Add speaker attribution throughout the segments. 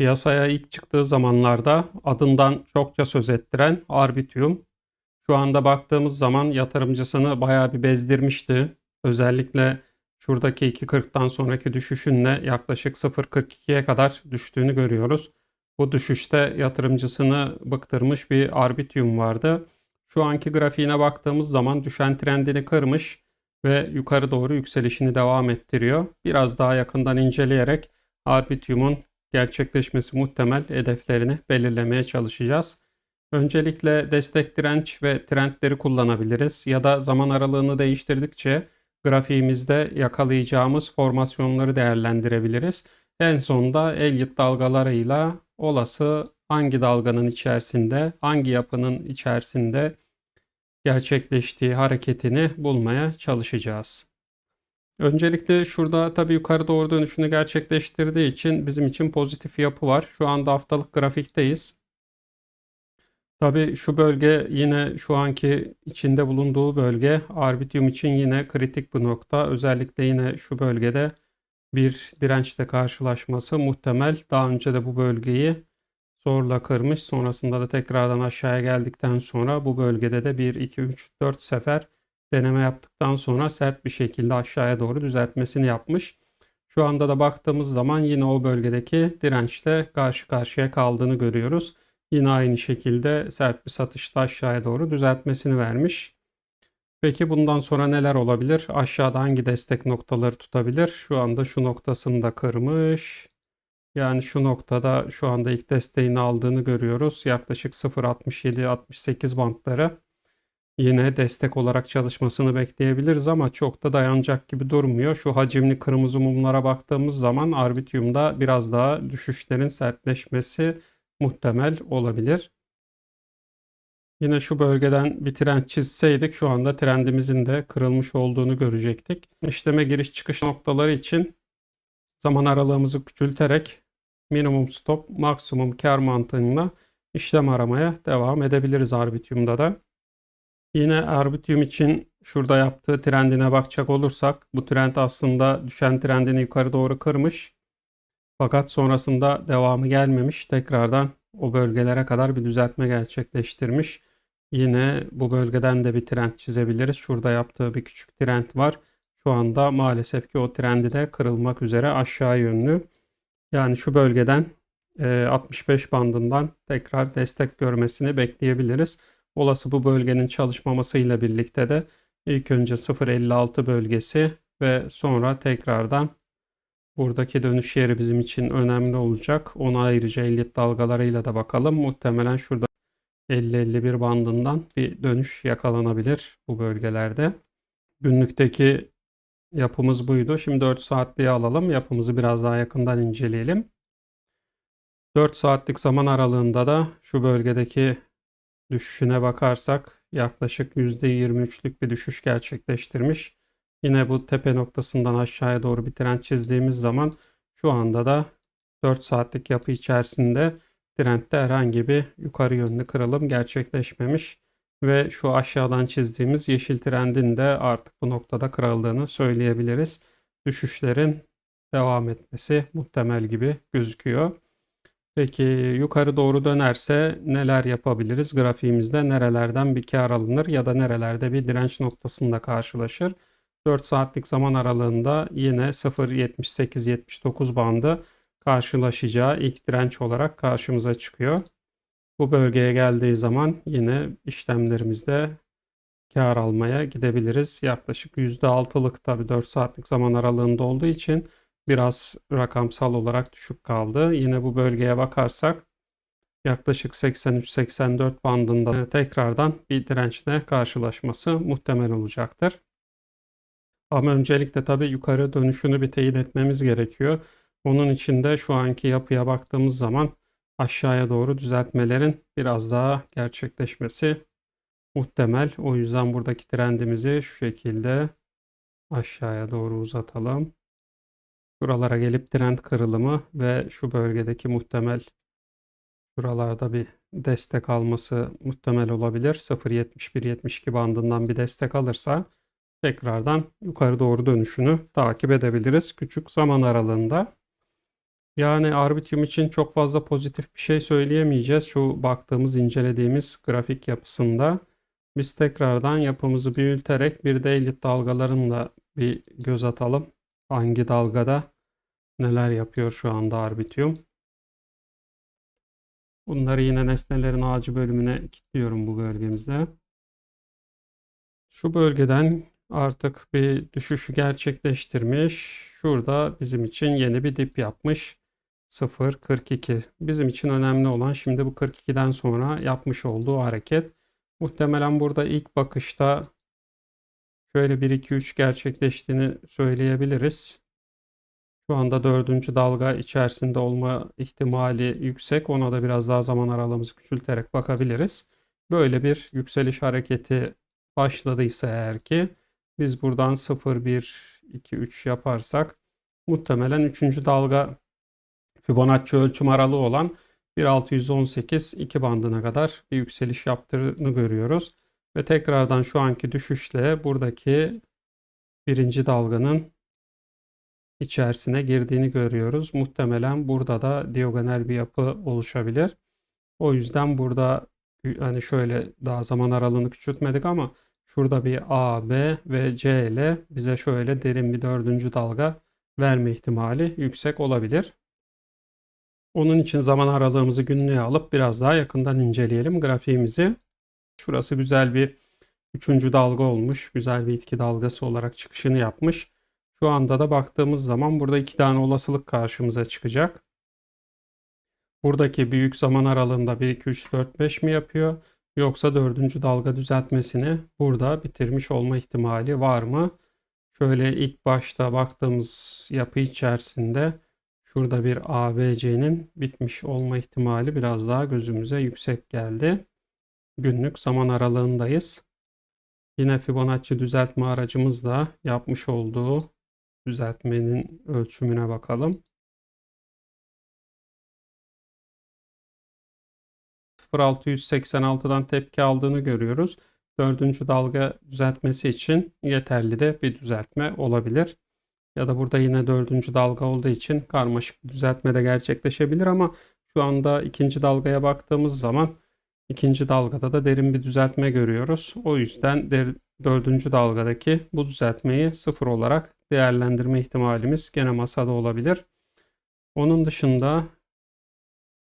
Speaker 1: Piyasaya ilk çıktığı zamanlarda adından çokça söz ettiren Arbitrum şu anda baktığımız zaman yatırımcısını bayağı bir bezdirmişti. Özellikle şuradaki 2.40'tan sonraki düşüşünle yaklaşık 0.42'ye kadar düştüğünü görüyoruz. Bu düşüşte yatırımcısını bıktırmış bir Arbitrum vardı. Şu anki grafiğine baktığımız zaman düşen trendini kırmış ve yukarı doğru yükselişini devam ettiriyor. Biraz daha yakından inceleyerek Arbitrum'un gerçekleşmesi muhtemel hedeflerini belirlemeye çalışacağız. Öncelikle destek direnç ve trendleri kullanabiliriz ya da zaman aralığını değiştirdikçe grafiğimizde yakalayacağımız formasyonları değerlendirebiliriz. En sonunda Elliott dalgalarıyla olası hangi dalganın içerisinde, hangi yapının içerisinde gerçekleştiği hareketini bulmaya çalışacağız. Öncelikle şurada tabii yukarı doğru dönüşünü gerçekleştirdiği için bizim için pozitif yapı var. Şu anda haftalık grafikteyiz. Tabii şu bölge yine şu anki içinde bulunduğu bölge Arbitrum için yine kritik bir nokta. Özellikle yine şu bölgede bir dirençle karşılaşması muhtemel. Daha önce de bu bölgeyi zorla kırmış. Sonrasında da tekrardan aşağıya geldikten sonra bu bölgede de 1, 2, 3, 4 sefer deneme yaptıktan sonra sert bir şekilde aşağıya doğru düzeltmesini yapmış. Şu anda da baktığımız zaman yine o bölgedeki dirençle karşı karşıya kaldığını görüyoruz. Yine aynı şekilde sert bir satışta aşağıya doğru düzeltmesini vermiş. Peki bundan sonra neler olabilir? Aşağıda hangi destek noktaları tutabilir? Şu anda şu noktasını da kırmış. Yani şu noktada şu anda ilk desteğini aldığını görüyoruz. Yaklaşık 0.67-68 bantları yine destek olarak çalışmasını bekleyebiliriz ama çok da dayanacak gibi durmuyor. Şu hacimli kırmızı mumlara baktığımız zaman Arbitrum'da biraz daha düşüşlerin sertleşmesi muhtemel olabilir. Yine şu bölgeden bir trend çizseydik şu anda trendimizin de kırılmış olduğunu görecektik. İşleme giriş çıkış noktaları için zaman aralığımızı küçülterek minimum stop, maksimum kar mantığıyla işlem aramaya devam edebiliriz Arbitrum'da da. Yine Arbitrum için şurada yaptığı trendine bakacak olursak bu trend aslında düşen trendini yukarı doğru kırmış. Fakat sonrasında devamı gelmemiş. Tekrardan o bölgelere kadar bir düzeltme gerçekleştirmiş. Yine bu bölgeden de bir trend çizebiliriz. Şurada yaptığı bir küçük trend var. Şu anda maalesef ki o trendi de kırılmak üzere aşağı yönlü. Yani şu bölgeden 65 e, bandından tekrar destek görmesini bekleyebiliriz. Olası bu bölgenin çalışmamasıyla birlikte de ilk önce 0.56 bölgesi ve sonra tekrardan buradaki dönüş yeri bizim için önemli olacak. Ona ayrıca 50 dalgalarıyla da bakalım. Muhtemelen şurada 50-51 bandından bir dönüş yakalanabilir bu bölgelerde. Günlükteki yapımız buydu. Şimdi 4 saatliği alalım. Yapımızı biraz daha yakından inceleyelim. 4 saatlik zaman aralığında da şu bölgedeki düşüşüne bakarsak yaklaşık %23'lük bir düşüş gerçekleştirmiş. Yine bu tepe noktasından aşağıya doğru bir trend çizdiğimiz zaman şu anda da 4 saatlik yapı içerisinde trendde herhangi bir yukarı yönlü kırılım gerçekleşmemiş ve şu aşağıdan çizdiğimiz yeşil trendin de artık bu noktada kırıldığını söyleyebiliriz. Düşüşlerin devam etmesi muhtemel gibi gözüküyor. Peki yukarı doğru dönerse neler yapabiliriz? Grafiğimizde nerelerden bir kar alınır ya da nerelerde bir direnç noktasında karşılaşır? 4 saatlik zaman aralığında yine 0.78-79 bandı karşılaşacağı ilk direnç olarak karşımıza çıkıyor. Bu bölgeye geldiği zaman yine işlemlerimizde kar almaya gidebiliriz. Yaklaşık %6'lık tabi 4 saatlik zaman aralığında olduğu için biraz rakamsal olarak düşük kaldı. Yine bu bölgeye bakarsak yaklaşık 83-84 bandında tekrardan bir dirençle karşılaşması muhtemel olacaktır. Ama öncelikle tabii yukarı dönüşünü bir teyit etmemiz gerekiyor. Onun için de şu anki yapıya baktığımız zaman aşağıya doğru düzeltmelerin biraz daha gerçekleşmesi muhtemel. O yüzden buradaki trendimizi şu şekilde aşağıya doğru uzatalım. Buralara gelip trend kırılımı ve şu bölgedeki muhtemel şuralarda bir destek alması muhtemel olabilir. 0.71-72 bandından bir destek alırsa tekrardan yukarı doğru dönüşünü takip edebiliriz küçük zaman aralığında. Yani Arbitrium için çok fazla pozitif bir şey söyleyemeyeceğiz. Şu baktığımız, incelediğimiz grafik yapısında. Biz tekrardan yapımızı büyüterek bir de elit dalgalarına bir göz atalım. Hangi dalgada neler yapıyor şu anda Arbitrium. Bunları yine nesnelerin ağacı bölümüne kilitliyorum bu bölgemizde. Şu bölgeden artık bir düşüşü gerçekleştirmiş. Şurada bizim için yeni bir dip yapmış. 0.42. Bizim için önemli olan şimdi bu 42'den sonra yapmış olduğu hareket. Muhtemelen burada ilk bakışta şöyle 1-2-3 gerçekleştiğini söyleyebiliriz. Şu anda dördüncü dalga içerisinde olma ihtimali yüksek. Ona da biraz daha zaman aralığımızı küçülterek bakabiliriz. Böyle bir yükseliş hareketi başladıysa eğer ki biz buradan 0, 1, 2, 3 yaparsak muhtemelen 3. dalga Fibonacci ölçüm aralığı olan 1618 2 bandına kadar bir yükseliş yaptığını görüyoruz. Ve tekrardan şu anki düşüşle buradaki birinci dalganın içerisine girdiğini görüyoruz. Muhtemelen burada da diagonal bir yapı oluşabilir. O yüzden burada hani şöyle daha zaman aralığını küçültmedik ama şurada bir A, B ve C ile bize şöyle derin bir dördüncü dalga verme ihtimali yüksek olabilir. Onun için zaman aralığımızı günlüğe alıp biraz daha yakından inceleyelim grafiğimizi. Şurası güzel bir üçüncü dalga olmuş. Güzel bir itki dalgası olarak çıkışını yapmış. Şu anda da baktığımız zaman burada iki tane olasılık karşımıza çıkacak. Buradaki büyük zaman aralığında 1, 2, 3, 4, 5 mi yapıyor? Yoksa dördüncü dalga düzeltmesini burada bitirmiş olma ihtimali var mı? Şöyle ilk başta baktığımız yapı içerisinde şurada bir ABC'nin bitmiş olma ihtimali biraz daha gözümüze yüksek geldi. Günlük zaman aralığındayız. Yine Fibonacci düzeltme aracımız da yapmış olduğu düzeltmenin ölçümüne bakalım. 0.686'dan tepki aldığını görüyoruz. Dördüncü dalga düzeltmesi için yeterli de bir düzeltme olabilir. Ya da burada yine dördüncü dalga olduğu için karmaşık bir düzeltme de gerçekleşebilir ama şu anda ikinci dalgaya baktığımız zaman ikinci dalgada da derin bir düzeltme görüyoruz. O yüzden dördüncü dalgadaki bu düzeltmeyi sıfır olarak değerlendirme ihtimalimiz gene masada olabilir. Onun dışında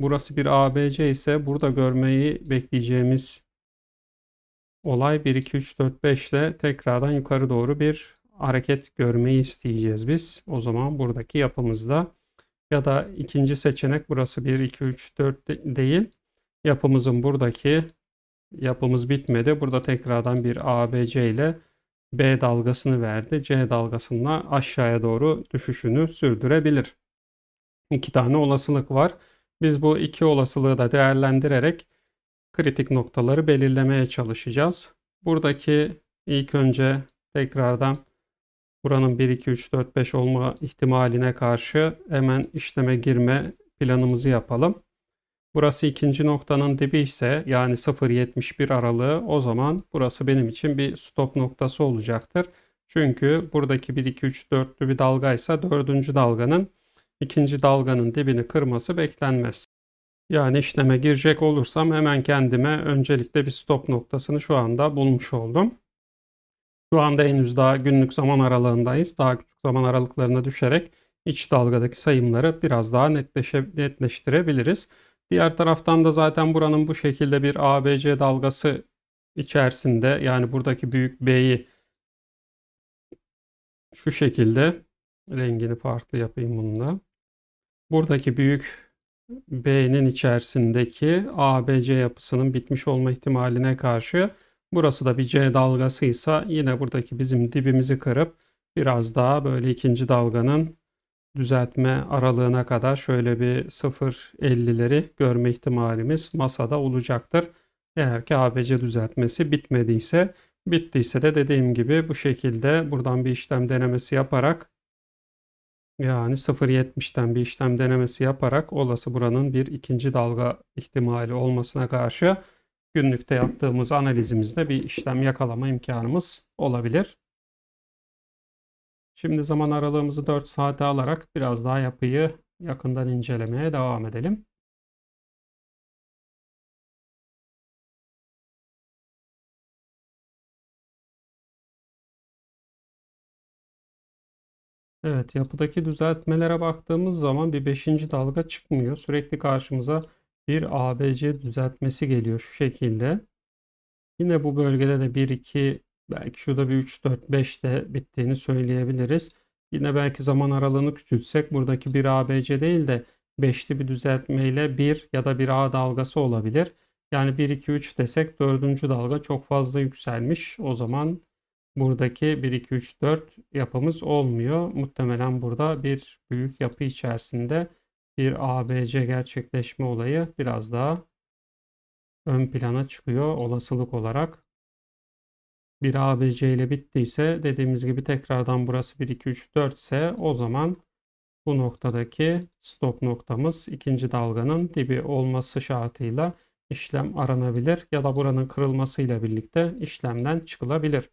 Speaker 1: burası bir ABC ise burada görmeyi bekleyeceğimiz olay 1, 2, 3, 4, 5 ile tekrardan yukarı doğru bir hareket görmeyi isteyeceğiz biz. O zaman buradaki yapımızda ya da ikinci seçenek burası 1, 2, 3, 4 değil. Yapımızın buradaki yapımız bitmedi. Burada tekrardan bir ABC ile B dalgasını verdi. C dalgasına aşağıya doğru düşüşünü sürdürebilir. İki tane olasılık var. Biz bu iki olasılığı da değerlendirerek kritik noktaları belirlemeye çalışacağız. Buradaki ilk önce tekrardan buranın 1, 2, 3, 4, 5 olma ihtimaline karşı hemen işleme girme planımızı yapalım. Burası ikinci noktanın dibi ise yani 0.71 aralığı o zaman burası benim için bir stop noktası olacaktır. Çünkü buradaki 1, 2, 3, 4'lü bir dalgaysa dördüncü dalganın ikinci dalganın dibini kırması beklenmez. Yani işleme girecek olursam hemen kendime öncelikle bir stop noktasını şu anda bulmuş oldum. Şu anda henüz daha günlük zaman aralığındayız. Daha küçük zaman aralıklarına düşerek iç dalgadaki sayımları biraz daha netleşe, netleştirebiliriz. Diğer taraftan da zaten buranın bu şekilde bir ABC dalgası içerisinde yani buradaki büyük B'yi şu şekilde rengini farklı yapayım bununla. Buradaki büyük B'nin içerisindeki ABC yapısının bitmiş olma ihtimaline karşı burası da bir C dalgasıysa yine buradaki bizim dibimizi kırıp biraz daha böyle ikinci dalganın düzeltme aralığına kadar şöyle bir 0.50'leri görme ihtimalimiz masada olacaktır. Eğer ki ABC düzeltmesi bitmediyse, bittiyse de dediğim gibi bu şekilde buradan bir işlem denemesi yaparak yani 0.70'ten bir işlem denemesi yaparak olası buranın bir ikinci dalga ihtimali olmasına karşı günlükte yaptığımız analizimizde bir işlem yakalama imkanımız olabilir. Şimdi zaman aralığımızı 4 saate alarak biraz daha yapıyı yakından incelemeye devam edelim. Evet, yapıdaki düzeltmelere baktığımız zaman bir 5. dalga çıkmıyor. Sürekli karşımıza bir ABC düzeltmesi geliyor şu şekilde. Yine bu bölgede de 1, 2, belki şurada bir 3, 4, 5 de bittiğini söyleyebiliriz. Yine belki zaman aralığını küçültsek buradaki bir ABC değil de 5'li bir düzeltmeyle 1 ya da bir A dalgası olabilir. Yani 1, 2, 3 desek 4. dalga çok fazla yükselmiş. O zaman buradaki 1, 2, 3, 4 yapımız olmuyor. Muhtemelen burada bir büyük yapı içerisinde bir ABC gerçekleşme olayı biraz daha ön plana çıkıyor olasılık olarak. Bir ABC ile bittiyse dediğimiz gibi tekrardan burası 1, 2, 3, 4 ise o zaman bu noktadaki stop noktamız ikinci dalganın dibi olması şartıyla işlem aranabilir ya da buranın kırılmasıyla birlikte işlemden çıkılabilir.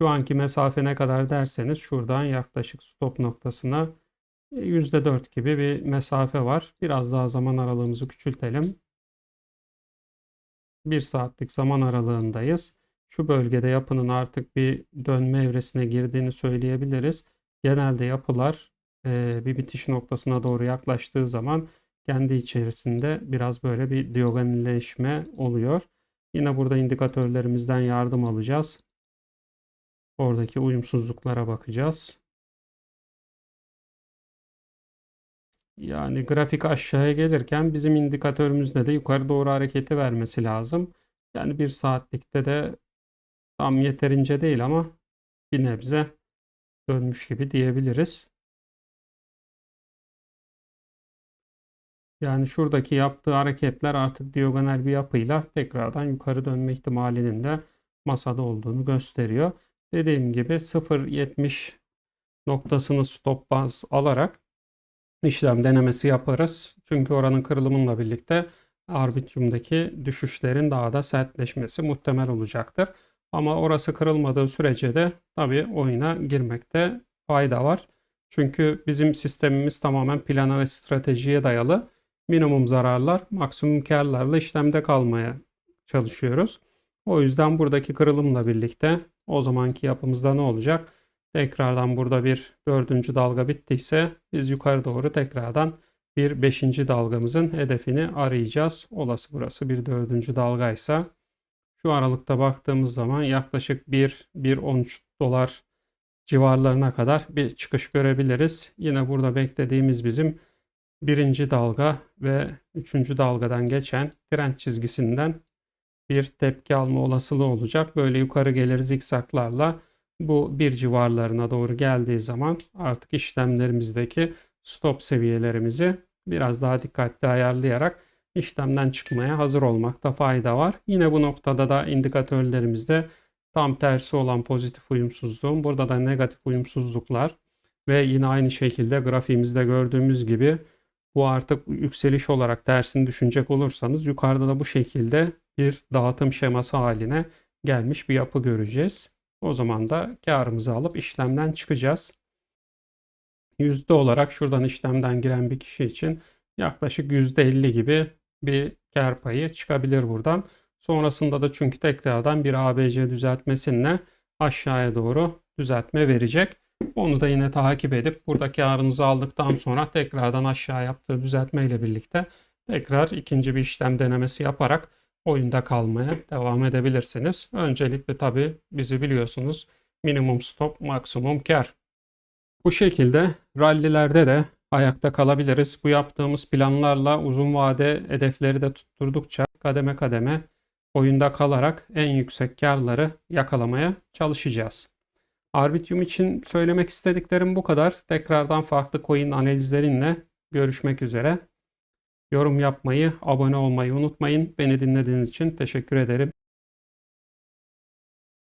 Speaker 1: Şu anki mesafe ne kadar derseniz şuradan yaklaşık stop noktasına %4 gibi bir mesafe var. Biraz daha zaman aralığımızı küçültelim. 1 saatlik zaman aralığındayız. Şu bölgede yapının artık bir dönme evresine girdiğini söyleyebiliriz. Genelde yapılar bir bitiş noktasına doğru yaklaştığı zaman kendi içerisinde biraz böyle bir diagonalleşme oluyor. Yine burada indikatörlerimizden yardım alacağız. Oradaki uyumsuzluklara bakacağız. Yani grafik aşağıya gelirken bizim indikatörümüzde de yukarı doğru hareketi vermesi lazım. Yani bir saatlikte de tam yeterince değil ama bir nebze dönmüş gibi diyebiliriz. Yani şuradaki yaptığı hareketler artık diagonal bir yapıyla tekrardan yukarı dönme ihtimalinin de masada olduğunu gösteriyor. Dediğim gibi 0.70 noktasını stop baz alarak işlem denemesi yaparız. Çünkü oranın kırılımıyla birlikte arbitrumdaki düşüşlerin daha da sertleşmesi muhtemel olacaktır. Ama orası kırılmadığı sürece de tabii oyuna girmekte fayda var. Çünkü bizim sistemimiz tamamen plana ve stratejiye dayalı. Minimum zararlar, maksimum karlarla işlemde kalmaya çalışıyoruz. O yüzden buradaki kırılımla birlikte o zamanki yapımızda ne olacak? Tekrardan burada bir dördüncü dalga bittiyse biz yukarı doğru tekrardan bir beşinci dalgamızın hedefini arayacağız. Olası burası bir dördüncü dalgaysa şu aralıkta baktığımız zaman yaklaşık 1-1.13 dolar civarlarına kadar bir çıkış görebiliriz. Yine burada beklediğimiz bizim birinci dalga ve üçüncü dalgadan geçen trend çizgisinden bir tepki alma olasılığı olacak. Böyle yukarı gelir zikzaklarla bu bir civarlarına doğru geldiği zaman artık işlemlerimizdeki stop seviyelerimizi biraz daha dikkatli ayarlayarak işlemden çıkmaya hazır olmakta fayda var. Yine bu noktada da indikatörlerimizde tam tersi olan pozitif uyumsuzluğun burada da negatif uyumsuzluklar ve yine aynı şekilde grafiğimizde gördüğümüz gibi bu artık yükseliş olarak tersini düşünecek olursanız yukarıda da bu şekilde bir dağıtım şeması haline gelmiş bir yapı göreceğiz. O zaman da karımızı alıp işlemden çıkacağız. Yüzde olarak şuradan işlemden giren bir kişi için yaklaşık %50 gibi bir kar payı çıkabilir buradan. Sonrasında da çünkü tekrardan bir ABC düzeltmesinle aşağıya doğru düzeltme verecek. Onu da yine takip edip burada karınızı aldıktan sonra tekrardan aşağı yaptığı düzeltme ile birlikte tekrar ikinci bir işlem denemesi yaparak oyunda kalmaya devam edebilirsiniz. Öncelikle tabi bizi biliyorsunuz minimum stop maksimum kar. Bu şekilde rallilerde de ayakta kalabiliriz. Bu yaptığımız planlarla uzun vade hedefleri de tutturdukça kademe kademe oyunda kalarak en yüksek karları yakalamaya çalışacağız. Arbitrium için söylemek istediklerim bu kadar. Tekrardan farklı coin analizlerinle görüşmek üzere. Yorum yapmayı, abone olmayı unutmayın. Beni dinlediğiniz için teşekkür ederim.